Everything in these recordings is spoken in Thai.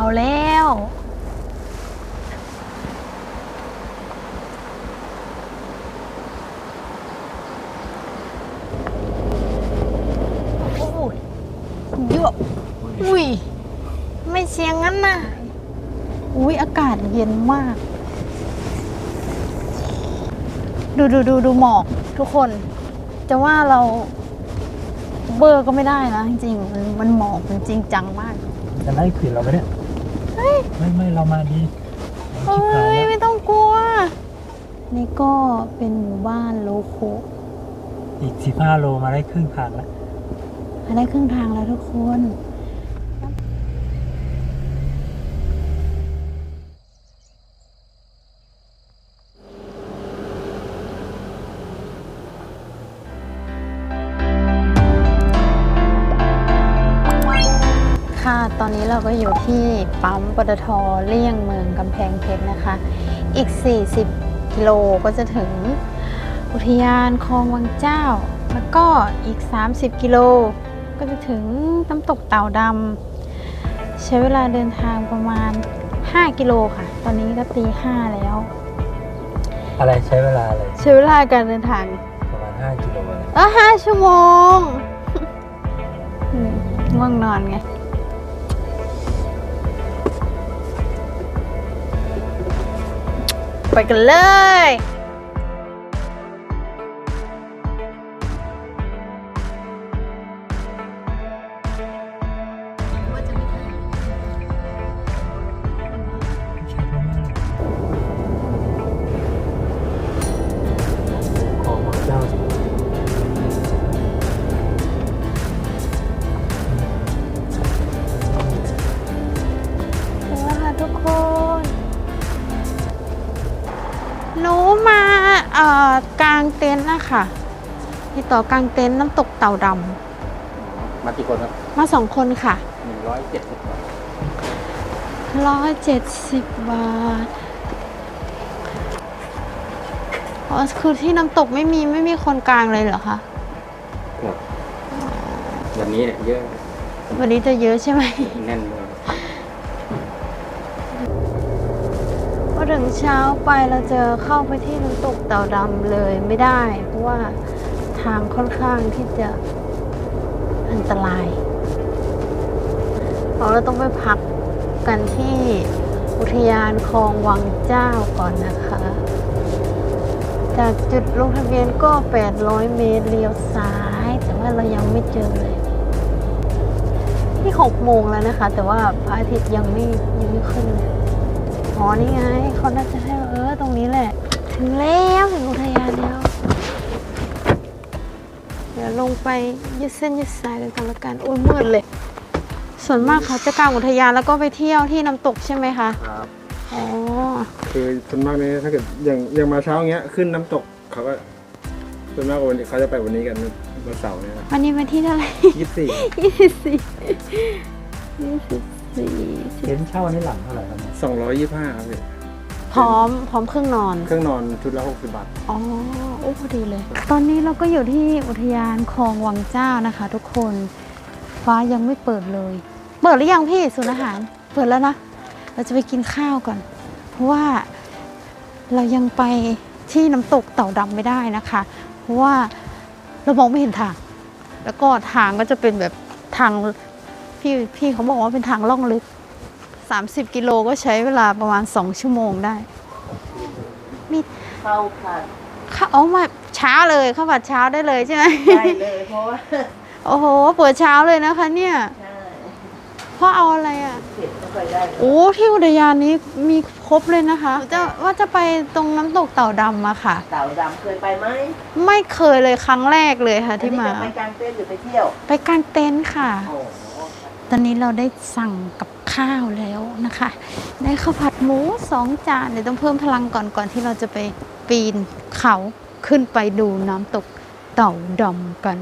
เอาแล้ว โอ้ยเยอะอุ้ย ไม่เสียงงั้นนะอุ้ยอากาศเย็นมาก ดูดูดูดูหมอกทุกคน จะว่าเราเบอร์ก็ไม่ได้นะจริงๆมันมันหมอกมันจริงจังมาก จะไล่ขืนเราไปเนี่ย ไม่ไม่เรามาดีเฮ้ชิบหายยแล้วไม่ต้องกลัว นี่ก็เป็นหมู่บ้านโลโค อีกสิบห้าโลมาได้ครึ่งทางแล้วมาได้ครึ่งทางแล้วทุกคน อนนี้เราก็อยู่ที่ปั๊มปตทเลี่ยงเมืองกำแพงเพชรนะคะ อีก 40 กิโลก็จะถึงอุทยานคลองวังเจ้า แล้วก็อีก 30 กิโลก็จะถึงน้ำตกเต่าดำใช้เวลาเดินทางประมาณ 5 กิโลค่ะ ตอนนี้ก็ตี5แล้ว อะไรใช้เวลาอะไรใช้เวลาการเดินทางประมาณห้ากิโลเลยเออห้าชั่วโมงอืมง่วงนอนไง กันเลย ต่อกลางเต็นท์น้ำตกเต่าดมากี่คนครับำมาสองคนค่ะหนึ่งร้อยเจ็ดสิบบาทร้อยเจ็ดสิบบาทอ๋อคือที่น้ำตกไม่มีไม่มีคนกลางเลยเหรอคะครับวันนี้เนี่ยเยอะวันนี้จะเยอะใช่ไหม แน่นเลยพอถึงเช้าไปเราจะเข้าไปที่น้ำตกเต่าดำเลยไม่ได้ เพราะว่า ทางค่อนข้างที่จะอันตราย เราเราต้องไปพักกันที่อุทยานคลองวังเจ้าก่อนนะคะ จากจุดลงทะเบียนก็ 800 เมตรเลี้ยวซ้าย แต่ว่าเรายังไม่เจอเลย ที่ 6 โมงแล้วนะคะ แต่ว่าพระอาทิตย์ยังไม่ยังไม่ขึ้นเลยอ๋อนี่ไงเขาน่าจะให้เออตรงนี้แหละ ถึงแล้วถึงอุทยานแล้ว ลงไปยืดเส้นยืดสายกันก่อนละกันอุ้ยมืดเลย ส่วนมากเขาจะกางอุทยานแล้วก็ไปเที่ยวที่น้ำตกใช่ไหมคะครับอ๋อคือส่วนมากเนี่ยถ้าเกิดอย่างอย่างมาเช้าอย่างเงี้ยขึ้นน้ำตกเขาก็ส่วนมากวันนี้เขาจะไปวันนี้กันวันเสาร์เนี่ยครับวันนี้วันที่เท่าไหร่ยี่สิบสี่ยี่สิบสี่ยี่สิบสี่เต็นท์เช่าอันนี้หลังเท่าไหร่ครับเนี่ยสองร้อยยี่สิบห้าครับพี่ พร้อมพร้อมเครื่องนอน เครื่องนอนชุดละหกสิบบาท อ๋อโอ้พอดีเลย ตอนนี้เราก็อยู่ที่อุทยานคลองวังเจ้านะคะ ทุกคน ฟ้ายังไม่เปิดเลย เปิดหรือยังพี่ศูนย์อาหาร เปิดแล้วนะ เราจะไปกินข้าวก่อน เพราะว่าเรายังไปที่น้ำตกเต่าดำไม่ได้นะคะ เพราะว่าเรามองไม่เห็นทาง แล้วก็ทางก็จะเป็นแบบทางพี่พี่เขาบอกว่าเป็นทางล่องลึก 30 กิโลก็ใช้เวลาประมาณ 2 ชั่วโมงได้มีเข้าผัดข้าวเอามาเช้าเลยข้าวผัดเช้าได้เลยใช่ไหมได้เลยเพราะว่าโอ้โหเปิดเช้าเลยนะคะ เนี่ยใช่พ่อเอาอะไรอะเผ็ดไม่ค่อยได้เลยโอ้ที่อุทยานนี้มีครบเลยนะคะจะว่าจะไปตรงน้ำตกเต่าดำอะค่ะ เต่าดำเคยไปไหมไม่เคยเลยครั้งแรกเลยค่ะ ที่มาอันนี้จะไปกางเต้นท์หรือไปเที่ยว ไปกางเต็นท์ค่ะโอ้โหตอนนี้เราได้สั่งกับ ข้าวแล้วนะคะ ได้ข้าวผัดหมูสองจานเดี๋ยวต้องเพิ่มพลังก่อนก่อนที่เราจะไปปีนเขาขึ้นไปดูน้ำตกเต่าดำกัน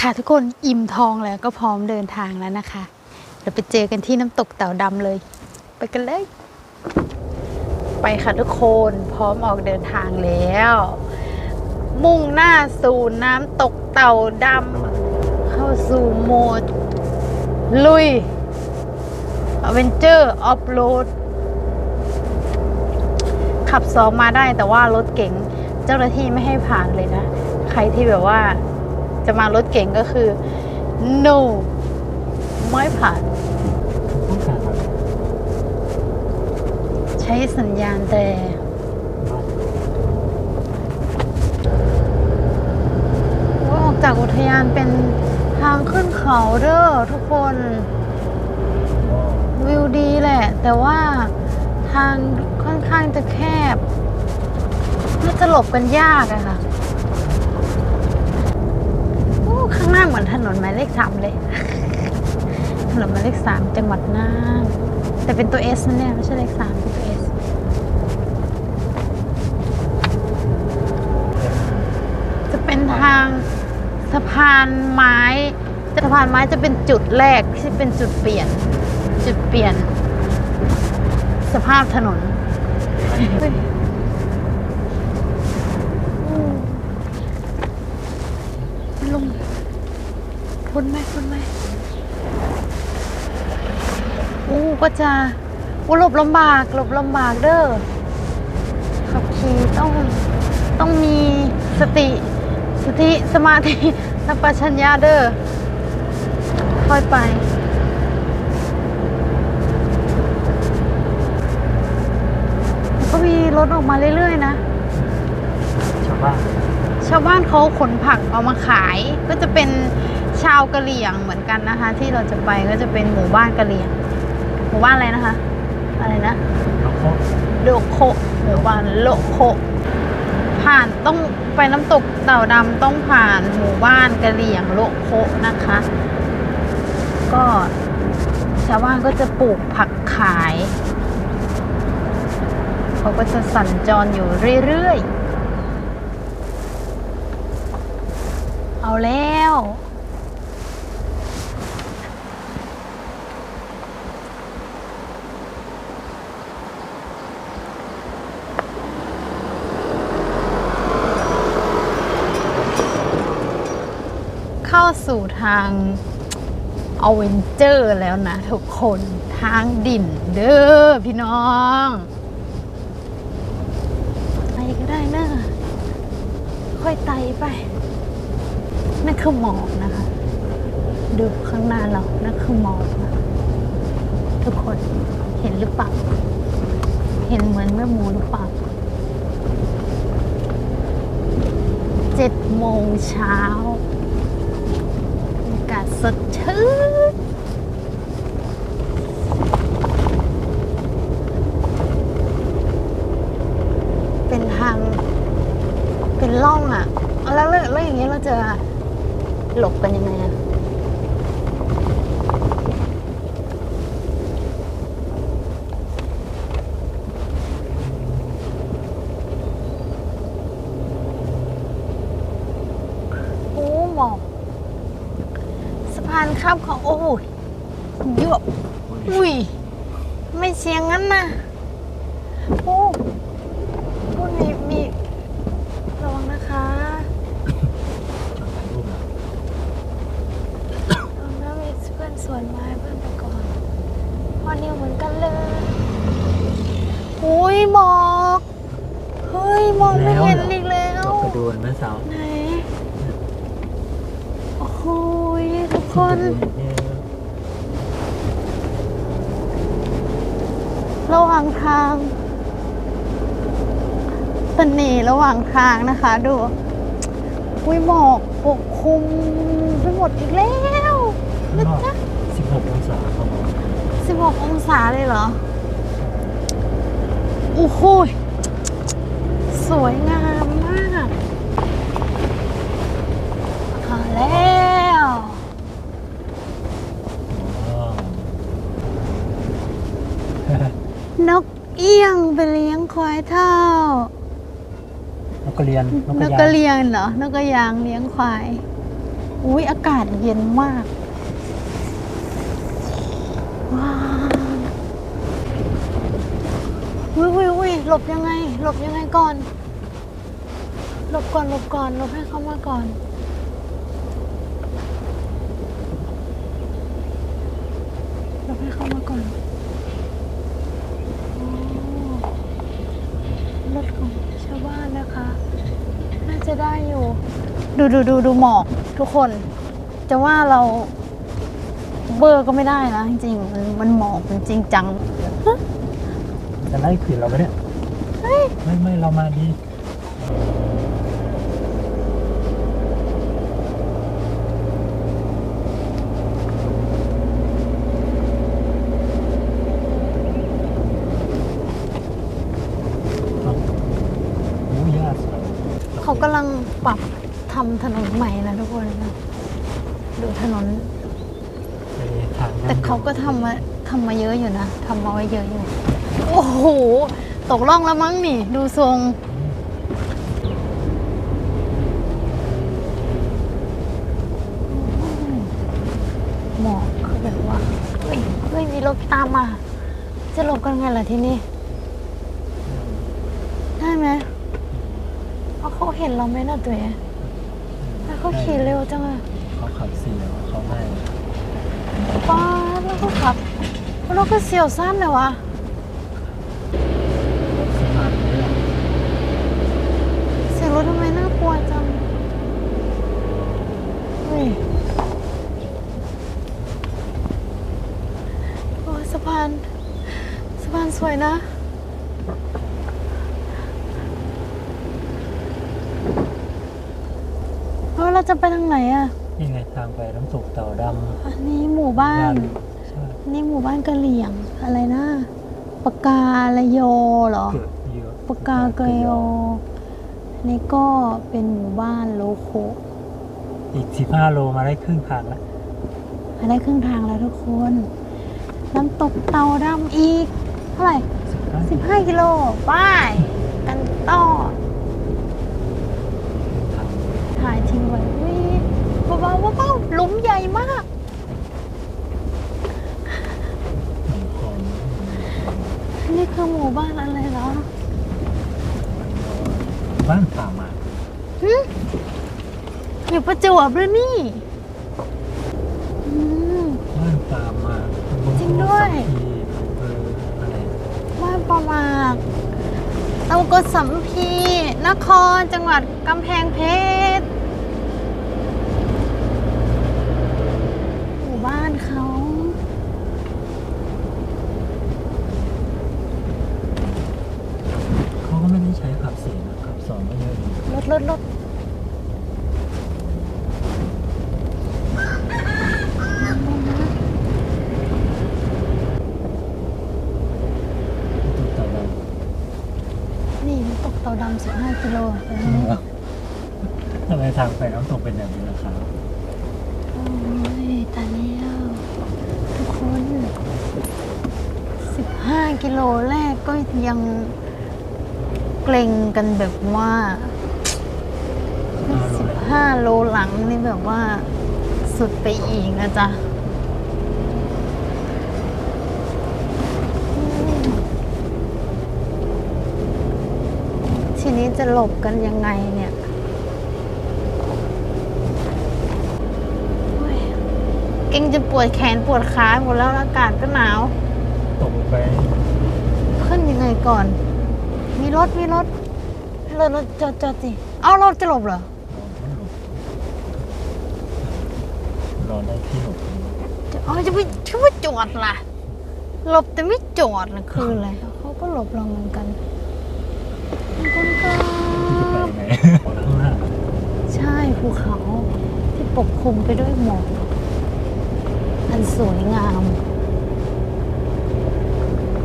ค่ะทุกคนอิ่มท้องแล้วก็พร้อมเดินทางแล้วนะคะ เราไปเจอกันที่น้ำตกเต่าดำเลย ไปกันเลย ไปค่ะทุกคนพร้อมออกเดินทางแล้ว มมุ่งหน้าสู่น้ำตกเต่าดำเข้าสู่โหมด ลุยอเวนเจอร์ออฟโรดขับสองมาได้แต่ว่ารถเก๋งเจ้าหน้าที่ไม่ให้ผ่านเลยนะ ใครที่แบบว่าจะมารถเก๋งก็คือ no ไม่ผ่านต้องการอะไรใช้สัญญาณแต่ โอ้ยออก จากอุทยานเป็นทางขึ้นเขาเด้อทุกคน วิวดีแหละ แต่ว่าทางค่อนข้างจะแคบน่าจะหลบกันยากอะค่ะข้างหน้าเหมือนถนนหมายเลขสามเลย ถนนหมายเลขสามจังหวัดน่านแต่เป็นตัวเอสนะเนี่ยไม่ใช่เลขสามเป็นตัวเอสจะเป็นทาง สะพานไม้สะพานไม้จะเป็นจุดแรกที่เป็นจุดเปลี่ยน จุดเปลี่ยน สภาพถนนเฮ้ยอืมลงพ้นไหมพ้นไหมอู้ก็จะอู้หลบลำบากหลบลำบากเด้อขับขี่ต้องต้องมีสติ สติสมาธิสัมปชัญญะเด้อค่อยไป ก็มีรถออกมาเรื่อยๆ นะ ชาวบ้านชาวบ้านเขาขนผักเอามาขาย ก็จะเป็นชาวกะเหรี่ยงเหมือนกันนะคะ ที่เราจะไปก็จะเป็นหมู่บ้านกะเหรี่ยง หมู่บ้านอะไรนะคะ อะไรนะแล้วก็โลโคหมู่บ้านโลโค ผ่านต้องไปน้ำตกเต่าดำต้องผ่านหมู่บ้านกะเหรี่ยงโลโคนะคะ ก็ชาวบ้านก็จะปลูกผักขาย เขาก็จะสัญจรอยู่เรื่อยๆ เอาแล้ว เข้าสู่ทางอเวนเจอร์แล้วนะทุกคนทางดินเด้อพี่น้องไปก็ได้นะค่อยไต่ไป นั่นคือหมอกนะคะ ดูข้างหน้าเรานั่นคือหมอกนะทุกคนเห็นหรือเปล่าเห็นเหมือนแม่หมูหรือเปล่าเจ็ดโมงเช้า สดชื่นเป็นทาง เป็นล่องอะ่ะ แล้วแล้วแล้วอย่างเงี้ยเราจะหลบกันยังไงอะ่ะ โอ้หมอก สะพานข้ามของโอ้ยเยอะอุ้ย ไม่เสียงงั้นนะโอ้โอ้มีมีระวังนะคะ จอดถ่ายรูปนะ ระวังนะมีเพื่อน สวนไม้เพื่อนไปก่อนพอนิวเหมือนกันเลยอุ้ยหมอกเฮ้ยมองไม่เห็นอีกแล้วไปดูแม่สาวไหนโอ้โหยทุกคนระหว่างทางเสน่ห์ระหว่างทางนะคะ ดูอุ้ยหมอกปกคลุมไปหมดอีกแล้วข้างนอก 16องศาเขาบอก16 องศาเลยเหรอ โอ้โหยสวยงามมากเอาแล้วอ๋อนกเอี้ยงไปเลี้ยงควายเท่า นกกระเรียนนนกกกกระระเรียนเรียนเหรอนกกระยางเลี้ยงควาย อุ้ยอากาศเย็นมาก ว้าวอุ้ยอุ้ยอุ้ย หลบยังไง หลบยังไงก่อน หลบก่อนหลบก่อนหลบให้เขามาก่อนหลบให้เขามาก่อนรถของชาวบ้านนะคะ น่าจะได้อยู่ ดูดูดูดูหมอกทุกคน จะว่าเราเบอร์ก็ไม่ได้นะจริงๆมันมันหมอกมันจริงจัง จะไล่ขวิดเราไปเนี่ย ไม่ไม่เรามาดีเอาโอ้ยากสวยเขากำลังปรับทำถนนใหม่นะทุกคนนะดูถนนไปทางแต่เขาก็ทำมาทำมาเยอะอยู่นะทำมาไว้เยอะอยู่ โอ้โห ตกล่องแล้วมั้งนี่ ดูทรงหมอกคือแบบว่าเฮ้ยเฮ้ยมีรถตามมา จะหลบกันไงล่ะที่นี่ได้ไหมเพราะเขาเห็นเราไหมน่ะตัวเองแล้วเขาขี่เร็วจังอะเขาขับเสียวเขาไม่ป้าดแล้วก็ขับแล้วก็เสียวสั้นเลยวะสะพานนี้อะ เสียง รถทำไมน่ากลัวจังเฮ้ยโอ้ยสะพานสะพานสวยนะเฮ้ยเราจะไปทางไหนอะนี่ไงทางไปน้ำตกเต่าดอันนี้หมู่บ้าำนใช่นี่หมู่บ้านกะเหลี่ยงอะไรนะปากกาละโยเหรอเกิดเยอะปากกากะโยอั นนี่ก็เป็นหมู่บ้านโลโคอีกสิบห้าโลมาได้ครึ่งทางแล้วมาได้ครึ่งทางแล้วทุกคน น้ำตกเตาดำอีก เท่าไหร่สิบห้า15กิโลไป้ายกันต่อทางถ่ายทิ้งไว้วิเบาๆเบาๆหลุมใหญ่มากหนองคอนนี่คือหมู่บ้านอะไรเหรอ บ้านป่าหมากหึอยู่ประจวบหรือนี่อืม บ้านป่าหมากตำบลจริงด้วย โพสัมพีอำเภออะไรบ้านประมากตำบลสัมพีนครจังหวัดกำแพงเพชร หมู่บ้านเขา เขาก็ไม่ได้ใช้ขับสี่นะขับสองก็เยอะอยู่ รถรถรถ ตุ๊กตาด นี่น้ำตกเตาดำ15 กิโลเดี๋ยวำ นี้ ทำไมทางไปน้ำตกเป็นแบบนี้ล่ะครับโอ้ยตายแล้วทุกคน 15 กิโลแรกก็ยังเกรงกันแบบว่า 15 โลหลังนี่แบบว่าสุดไปอีกนะจ๊ะทีนี้จะหลบกันยังไงเนี่ย เก่งจะปวดแขนปวดขาหมดแล้วอากาศก็หนาว ตกไปขึ้นยังไงก่อน มีรถมีรถรถรถจอดจอดสิเอารถจะหลบเหรอรอได้ที่หลบจะเอาจะไปชื่อว่าจอดล่ะ หลบแต่ไม่จอดนะคืออะไรเขาก็หลบเราเหมือนกันขอบคุณครัที่จะไปบยังไงข้างหน้าใช่ภูเขาที่ปกคลุมไปด้วยหมอก อันสวยงาม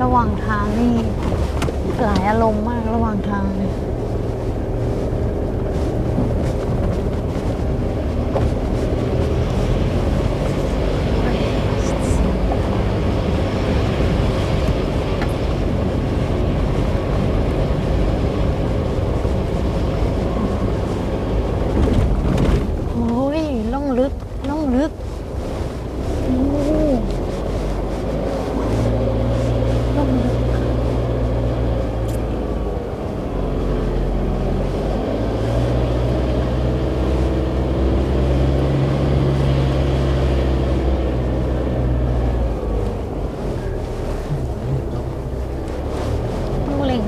ระหว่างทางนี่หลายอารมณ์มากระหว่างทางโ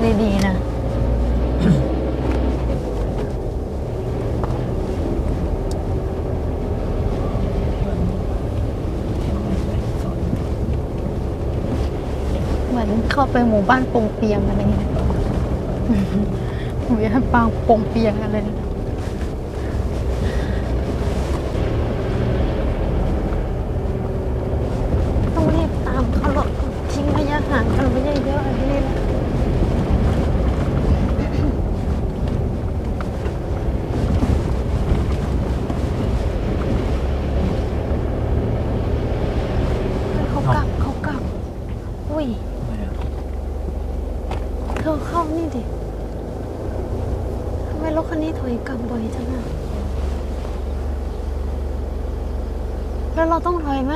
ดดีนะ เหมือนเข้าไปหมู่บ้านปงเปียงอะไรเงี้ยหมู่บ้านปางปงเปียงอะไร คันนี้ถอยกลับบ่อยจังอะแล้วเราต้องถอยไหม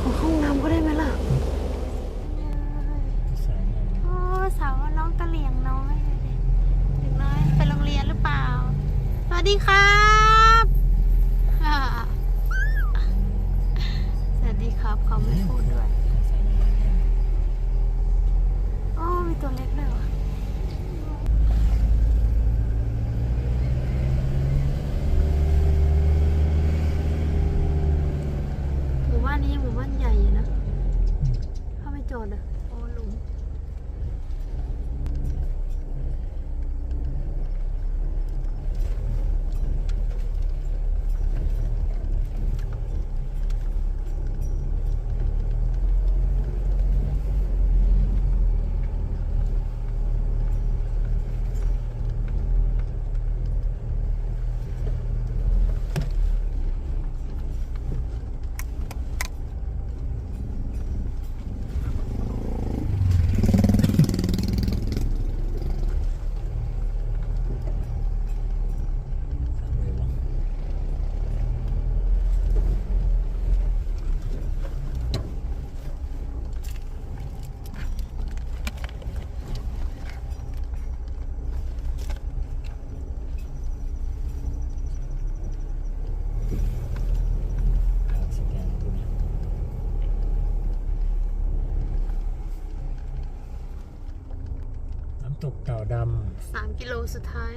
ขอเข้าห้องน้ำก็ได้ไหมล่ะ แสงอะ โอ้สาวน้องกะเหลี่ยงน้อยเด็กน้อยไปโรงเรียนหรือเปล่า สวัสดีครับอ่าสวัสดี ครับ เขาไม่พูดด้วยอ๋อมีตัวเล็กด้วยวะหมู่บ้านนี้หมู่บ้านใหญ่นะ เข้าไปโจทย์อะโอ้หลุม อะไรวะ สแกนตัวเนี้ยน้ำต กเต่าดสามกิโลสุดท้าย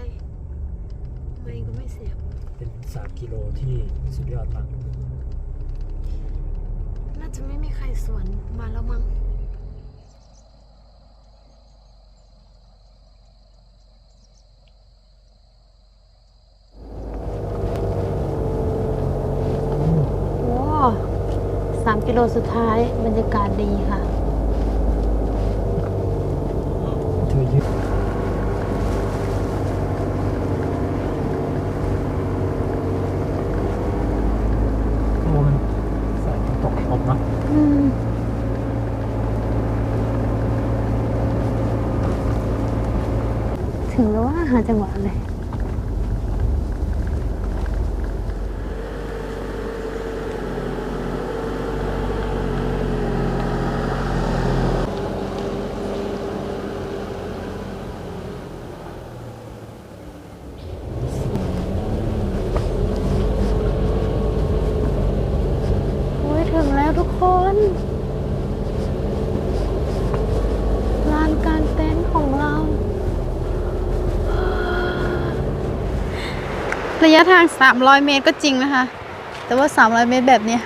ไม่ก็ไม่เสียบำเป็นสามกิโลที่สุดยอดมากน่าจะไม่มีใครสวนมาแล้วมั้งโอ้สามกิโลสุดท้ายบรรยากาศดีค่ะ เธอยึดโอ้มันสายน้ำตกครบเนาะ อืม ถึงแล้วว่า หาจังหวะเลยโอ้ยถึงแล้วทุกคน ลานกลารเต็นท์ของเรา ระยะทาง 300 เมตรก็จริงนะคะ แต่ว่า 300 เมตรแบบเนี้ย